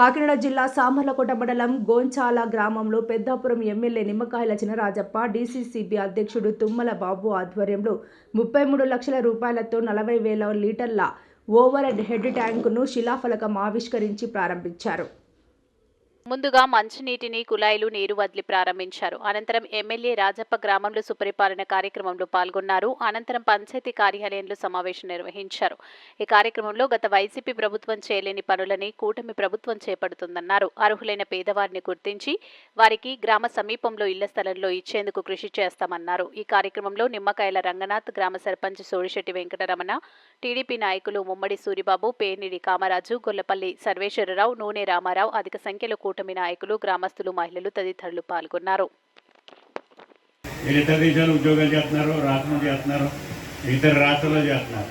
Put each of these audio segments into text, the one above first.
కాకినాడ జిల్లా సామర్లకోట మండలం గోంచాల గ్రామంలో పెద్దాపురం ఎమ్మెల్యే నిమ్మకాయల చినరాజప్ప డీసీసీబీ అధ్యక్షుడు తుమ్మల బాబు ఆధ్వర్యంలో ముప్పై మూడు లక్షల రూపాయలతో నలభై వేల లీటర్ల ఓవర్ హెడ్ ట్యాంకును శిలాఫలకం ఆవిష్కరించి ప్రారంభించారు. ముందుగా మంచినీటిని కుళాయిలు నీరు వదిలి ప్రారంభించారు. అనంతరం ఎమ్మెల్యే రాజప్ప గ్రామంలో సుపరిపాలన కార్యక్రమంలో పాల్గొన్నారు. అనంతరం పంచాయతీ కార్యాలయంలో సమావేశం నిర్వహించారు. ఈ కార్యక్రమంలో గత వైసీపీ ప్రభుత్వం చేయలేని పనులని కూటమి ప్రభుత్వం చేపడుతుందన్నారు. అర్హులైన పేదవారిని గుర్తించి వారికి గ్రామ సమీపంలో ఇళ్ళ స్థలంలో ఇచ్చేందుకు కృషి చేస్తామన్నారు. ఈ కార్యక్రమంలో నిమ్మకాయల రంగనాథ్ గ్రామ సర్పంచ్ సోడిశెట్టి వెంకటరమణ టీడీపీ నాయకులు ముమ్మడి సూరిబాబు పేర్నిడి కామరాజు గొల్లపల్లి సర్వేశ్వరరావు నూనె రామారావు అధిక సంఖ్యలో కూటమి నాయకులు గ్రామస్తులు మహిళలు తదితరులు పాల్గొన్నారు. ఇతర దేశాలు ఉద్యోగాలు చేస్తున్నారు రాష్ట్రంలో చేస్తున్నారు ఇతర రాష్ట్రాల్లో చేస్తున్నారు.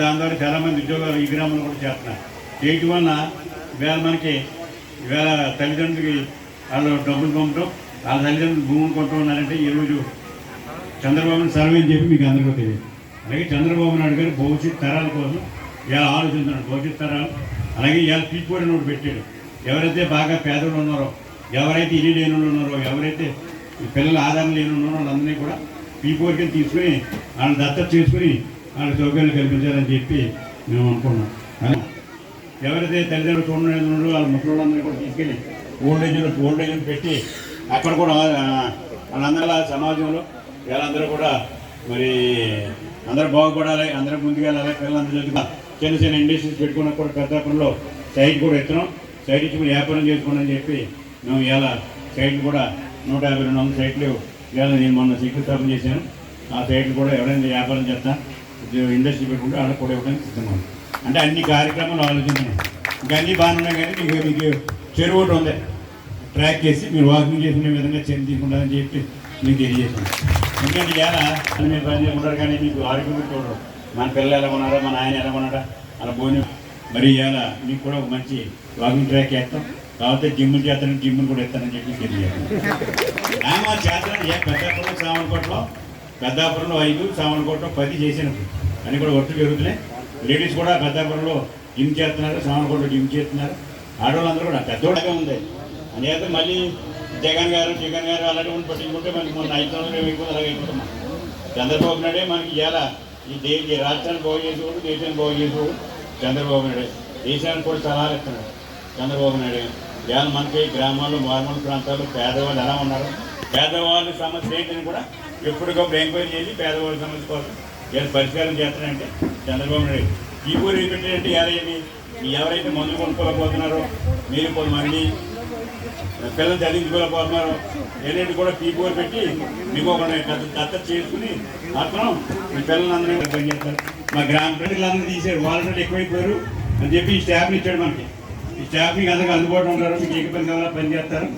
దాని ద్వారా చాలామంది ఉద్యోగాలు ఈ గ్రామంలో కూడా చేస్తున్నారు. చేయటం వలన ఇవాళ మనకి ఇవాళ తల్లిదండ్రులకి వాళ్ళు డబ్బులు పంపడం వాళ్ళ తల్లిదండ్రులు భూములు కొంటూ ఈరోజు చంద్రబాబుని సర్వే అని చెప్పి మీకు అందరికీ తెలియదు. అలాగే చంద్రబాబు నాయుడు గారు భవిష్యత్ తరాల కోసం ఇలా ఆలోచిస్తున్నాడు భవిష్యత్ తరాలు. అలాగే ఇలా తీసుకోవడం నోటు పెట్టాడు ఎవరైతే బాగా పేదలు ఉన్నారో ఎవరైతే ఇల్లు లేని వాళ్ళు ఉన్నారో ఎవరైతే ఈ పిల్లల ఆధారం లేని ఉన్నారో వాళ్ళందరినీ కూడా పీపుల్ కింద తీసుకుని వాళ్ళని దత్తత చేసుకుని వాళ్ళ సౌకర్యాలు కల్పించాలని చెప్పి మేము అనుకున్నాం ఎవరైతే తల్లిదండ్రులు చూడలేదు వాళ్ళ ముసలి కూడా తీసుకెళ్ళి ఓల్డ్ ఏజ్లో ఓల్డ్ ఏజ్లో పెట్టి అక్కడ కూడా వాళ్ళందరిలా వాళ్ళందరూ సమాజంలో వీళ్ళందరూ కూడా మరి అందరూ బాగుపడాలి అందరూ ముందుకెళ్ళాలి పిల్లలందరూ చిన్న చిన్న ఇండస్ట్రీస్ పెట్టుకున్నా కూడా పెద్దాపురంలో సైట్ కూడా ఎత్తున్నాం. సైట్ ఇచ్చి మీరు వ్యాపారం చేసుకోండి అని చెప్పి మేము ఇలా సైట్లు కూడా నూట యాభై రెండు వందల సైట్లు ఇవాళ నేను మొన్న శంకుస్థాపన చేశాను. ఆ సైట్లు కూడా ఎవరైనా వ్యాపారం చేస్తా ఇండస్ట్రీ పెట్టుకుంటే వాళ్ళకి కూడా ఇవ్వడానికి సిద్ధమవుతుంది అంటే అన్ని కార్యక్రమాలు ఆలోచించాను ఇంకా అన్నీ బాగానే ఉన్నాయి కానీ మీకు మీకు చెరువు ఒకటి ఉంది. ట్రాక్ చేసి మీరు వాకింగ్ చేసుకునే విధంగా చెరువు తీసుకుంటారని చెప్పి మీకు తెలియజేస్తాను ఎందుకంటే ఇలా అని మీరు పని చేసుకుంటారు కానీ మీకు ఆరోగ్యం చూడరు. మన పిల్లలు ఎలా ఉన్నారా? మన ఆయన ఎలా ఉన్నాడా? అలా పోనీ మరి ఇవాళ మీకు కూడా ఒక మంచి వాకింగ్ ట్రాక్ వేస్తాం. కాకపోతే జిమ్లు చేస్తాను జిమ్లు కూడా ఇస్తానని చెప్పి తెలియజేస్తాను ఆమె చేస్తాను ఏ పెద్దాపురంలో సామలకోటలో పెద్దాపురంలో ఐదు సామలకోటలో పది చేసినప్పుడు అని కూడా ఒట్టు జరుగుతున్నాయి. లేడీస్ కూడా పెద్దాపురంలో జిమ్ చేస్తున్నారు సామలకోటలో జిమ్ చేస్తున్నారు. ఆడవాళ్ళందరూ కూడా పెద్దోడగా ఉంది. అనేక మళ్ళీ జగన్ గారు జగన్ గారు అలాంటి ఉండి పట్టించుకుంటే మనకి మొన్న ఐదు సంవత్సరాలు అయిపోతుంది అలాగే అయిపోతున్నాం చంద్రబాబు నాయుడే మనకి ఇలా ఈ దే ఈ రాష్ట్రాన్ని బాగు చేసేవాడు దేశాన్ని బాగు చేసేవాడు చంద్రబాబు నాయుడు. దేశానికి కూడా చాలా ఇస్తున్నాడు చంద్రబాబు నాయుడు. ఇవాళ మనకి గ్రామాల్లో మారుమూల ప్రాంతాల్లో పేదవాళ్ళు ఎలా ఉన్నారు? పేదవాళ్ళ సమస్య ఏంటని కూడా ఎప్పటికప్పుడు ఎంక్వైరీ చేసి పేదవాళ్ళ సమస్య కోసం ఇవాళ పరిష్కారం చేస్తానంటే చంద్రబాబు నాయుడు. ఈ ఊరు ఏం పెట్టారంటే ఎవరైతే మందులు కొనుక్కోలేకపోతున్నారో మీరు కొంతమంది పిల్లలు చదివించుకోలేకపోతున్నారు ఏంటంటే కూడా పీపీఓ పెట్టి మీకు ఒక పెద్ద చేసుకుని మాత్రం మీ పిల్లలందరినీ పని చేస్తారు. మా గ్రామ ప్రజలందరూ తీశారు వాళ్ళు ఎక్కువైపోయారు అని చెప్పి ఈ స్టాఫ్ని ఇచ్చాడు మనకి. ఈ స్టాఫ్ మీకు అందరికీ అందుబాటులో ఉంటారు. మీకు ఏ పని కావాలో పని చేస్తారు.